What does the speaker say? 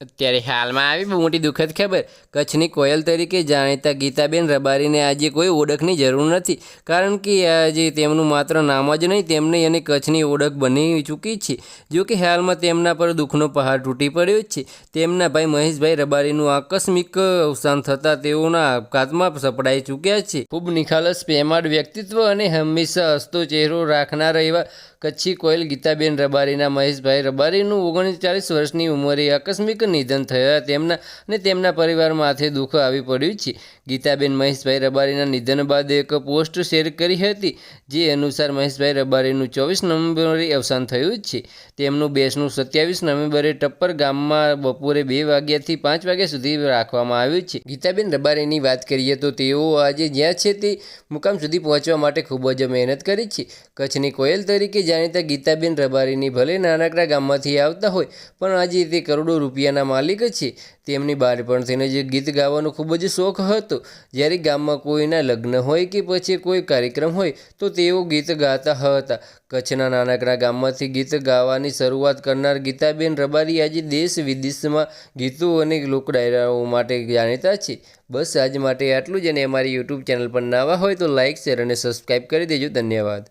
ત્યારે હાલમાં આવી મોટી દુઃખદ ખબર. કચ્છની કોયલ તરીકે જાણીતા ગીતાબેન રબારીને આજે કોઈ ઓળખની જરૂર નથી. કારણ કે આજે તેમનું માત્ર નામ જ નહીં, તેમને અને કચ્છની ઓળખ બની ચૂકી છે. જો કે હાલમાં તેમના પર દુઃખનો પહાડ તૂટી પડ્યો છે. તેમના ભાઈ મહેશભાઈ રબારીનું આકસ્મિક અવસાન થતાં તેઓના આપઘાતમાં સપડાઈ ચૂક્યા છે. ખૂબ નિખાલસ પ્રેમાળ વ્યક્તિત્વ અને હંમેશા હસતો ચહેરો રાખનાર એવા કચ્છી કોયલ ગીતાબેન રબારીના મહેશભાઈ રબારીનું ઓગણચાલીસ વર્ષની ઉંમરે આકસ્મિક નિધન થયા. તેમના અને તેમના પરિવારમાંથી દુઃખ આવી પડ્યું છે. ગીતાબેન મહેશભાઈ રબારીના નિધન બાદ એક પોસ્ટ શેર કરી હતી, જે અનુસાર મહેશભાઈ રબારીનું ચોવીસ નવેમ્બરે અવસાન થયું છે. તેમનું બેસનું સત્યાવીસ નવેમ્બરે ટપ્પર ગામમાં બપોરે બે વાગ્યાથી પાંચ વાગ્યા સુધી રાખવામાં આવ્યું છે. ગીતાબેન રબારીની વાત કરીએ તો તેઓ આજે જ્યાં છે તે મુકામ સુધી પહોંચવા માટે ખૂબ જ મહેનત કરી છે. કચ્છની કોયલ તરીકે જાણીતા ગીતાબેન રબારીની ભલે નાનકડા ગામમાંથી આવતા હોય, પણ આજે તે કરોડો રૂપિયાના માલિક છે. તેમની બાળપણથીને જે ગીત ગાવાનો ખૂબ જ શોખ હતો. જ્યારે ગામમાં કોઈના લગ્ન હોય કે પછી કોઈ કાર્યક્રમ હોય, તો તેઓ ગીત ગાતા હતા. કચ્છના નાનકડા ગામમાંથી ગીત ગાવાની શરૂઆત કરનાર ગીતાબેન રબારી આજે દેશ વિદેશમાં ગીતો અને લોકડાયરાઓ માટે જાણીતા છે. બસ આજ માટે આટલું જ અને અમારી યુટ્યુબ ચેનલ પર નવા હોય તો લાઇક શેર અને સબસ્ક્રાઈબ કરી દેજો. ધન્યવાદ.